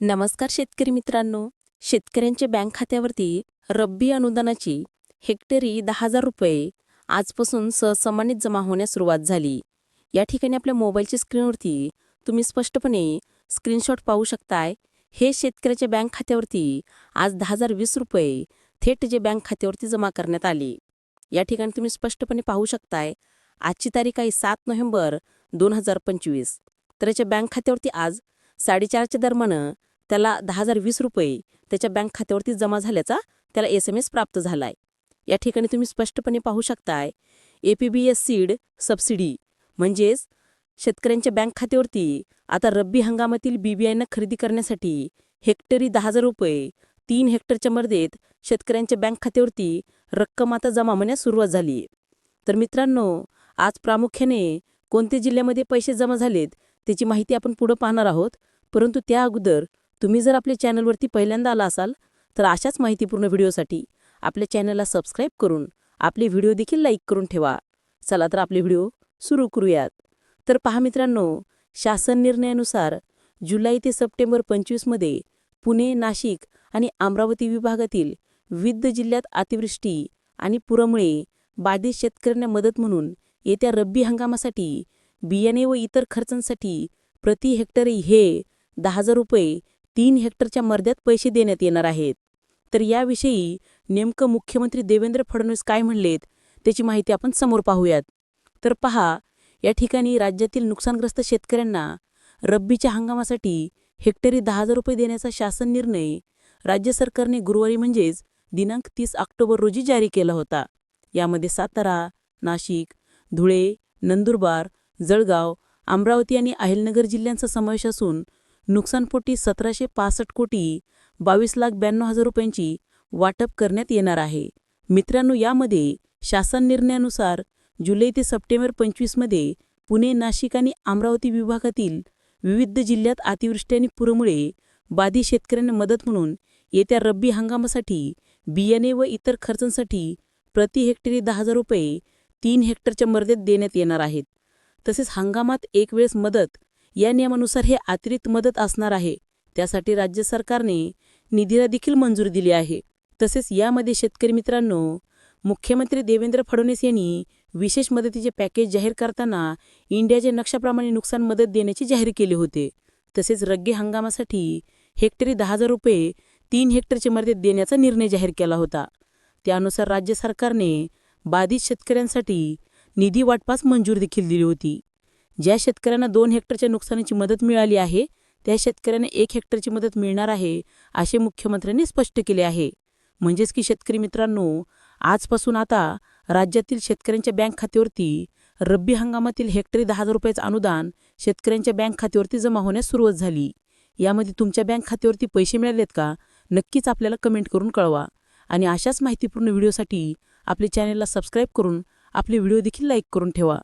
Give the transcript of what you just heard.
नमस्कार शेतकरी मित्रांनो. शेतकऱ्यांच्या बँक खात्यावरती रब्बी अनुदानाची हेक्टरी दहा हजार रुपये आजपासून सहसमानित जमा होण्यास सुरुवात झाली. या ठिकाणी आपल्या मोबाईलच्या स्क्रीनवरती तुम्ही स्पष्टपणे स्क्रीनशॉट पाहू शकताय. हे शेतकऱ्याच्या बँक खात्यावरती आज दहा हजार वीस रुपये थेट जे बँक खात्यावरती जमा करण्यात आले. या ठिकाणी तुम्ही स्पष्टपणे पाहू शकताय आजची तारीख आहे सात नोव्हेंबर दोन हजार पंचवीस. तर याच्या बँक खात्यावरती आज साडेचारच्या दरम्यान त्याला दहा हजार वीस रुपये त्याच्या बँक खात्यावरती जमा झाल्याचा त्याला एस एम एस प्राप्त झालाय. या ठिकाणी तुम्ही स्पष्टपणे पाहू शकताय A P B S seed subsidy म्हणजेच शेतकऱ्यांच्या बँक खात्यावरती आता रब्बी हंगामातील बीबीआयनं खरेदी करण्यासाठी हेक्टरी दहा हजार रुपये तीन हेक्टरच्या मर्देत शेतकऱ्यांच्या बँक खात्यावरती रक्कम आता जमा होण्यास सुरुवात झाली तर मित्रांनो आज प्रामुख्याने कोणत्या जिल्ह्यामध्ये पैसे जमा झालेत त्याची माहिती आपण पुढं पाहणार आहोत. परंतु त्या अगोदर तुम्ही जर आपल्या चॅनलवरती पहिल्यांदा आला असाल तर अशाच माहितीपूर्ण व्हिडिओसाठी आपल्या चॅनलला सबस्क्राईब करून आपले व्हिडिओ देखील लाईक करून ठेवा. चला तर आपले व्हिडिओ सुरू करूयात. तर पहा मित्रांनो शासन निर्णयानुसार जुलै ते सप्टेंबर पंचवीसमध्ये पुणे नाशिक आणि अमरावती विभागातील विविध जिल्ह्यात अतिवृष्टी आणि पुरामुळे बाधित शेतकऱ्यांना मदत म्हणून येत्या रब्बी हंगामासाठी बियाणे व इतर खर्चांसाठी प्रति हेक्टरी हे दहा हजार रुपये तीन हेक्टरच्या मर्यादेत पैसे देण्यात येणार आहेत. तर याविषयी नेमकं मुख्यमंत्री देवेंद्र फडणवीस काय म्हणलेत त्याची माहिती आपण समोर पाहूयात. तर पहा या ठिकाणी राज्यातील नुकसानग्रस्त शेतकऱ्यांना रब्बीच्या हंगामासाठी हेक्टरी दहा हजार रुपये देण्याचा शासन निर्णय राज्य सरकारने गुरुवारी म्हणजेच दिनांक तीस ऑक्टोबर रोजी जारी केला होता. यामध्ये सातारा नाशिक धुळे नंदुरबार जळगाव अमरावती आणि अहिलनगर जिल्ह्यांचा समावेश असून नुकसानपोटी सतराशे पासष्ट कोटी बावीस लाख ब्याण्णव हजार रुपयांची वाटप करण्यात येणार आहे. मित्रांनो यामध्ये शासन निर्णयानुसार जुलै ते सप्टेंबर पंचवीसमध्ये पुणे नाशिक आणि अमरावती विभागातील विविध जिल्ह्यात अतिवृष्टी आणि पुरामुळे बाधित शेतकऱ्यांना मदत म्हणून येत्या रब्बी हंगामासाठी बियाणे व इतर खर्चांसाठी प्रति हेक्टरी दहा हजार रुपये तीन हेक्टरच्या मर्यादेत देण्यात येणार आहेत. तसेच हंगामात एक वेळेस मदत या नियमानुसार हे अतिरिक्त मदत असणार आहे. त्यासाठी राज्य सरकारने निधीला देखील मंजूरी दिली आहे. तसेच यामध्ये शेतकरी मित्रांनो मुख्यमंत्री देवेंद्र फडणवीस यांनी विशेष मदतीचे पॅकेज जाहीर करताना इंडियाच्या नक्षाप्रमाणे नुकसान मदत देण्याचे जाहीर केले होते. तसेच रग्गे हंगामासाठी हेक्टरी दहा हजार रुपये तीन हेक्टरच्या मर्यादेत देण्याचा निर्णय जाहीर केला होता. त्यानुसार राज्य सरकारने बाधित शेतकऱ्यांसाठी निधी वाटपास मंजूर देखील दिली होती. ज्या शेतकऱ्यांना दोन हेक्टरच्या नुकसानीची मदत मिळाली आहे त्या शेतकऱ्यांना एक हेक्टरची मदत मिळणार आहे असे मुख्यमंत्र्यांनी स्पष्ट केले आहे. म्हणजेच की शेतकरी मित्रांनो आजपासून आता राज्यातील शेतकऱ्यांच्या बँक खात्यावरती रब्बी हंगामातील हेक्टरी दहा हजार रुपयाचं अनुदान शेतकऱ्यांच्या बँक खात्यावरती जमा होण्यास सुरुवात झाली. यामध्ये तुमच्या बँक खात्यावरती पैसे मिळालेत का नक्कीच आपल्याला कमेंट करून कळवा. आणि अशाच माहितीपूर्ण व्हिडिओसाठी आपल्या चॅनलला सबस्क्राईब करून आपले व्हिडिओ देखील लाईक करून ठेवा.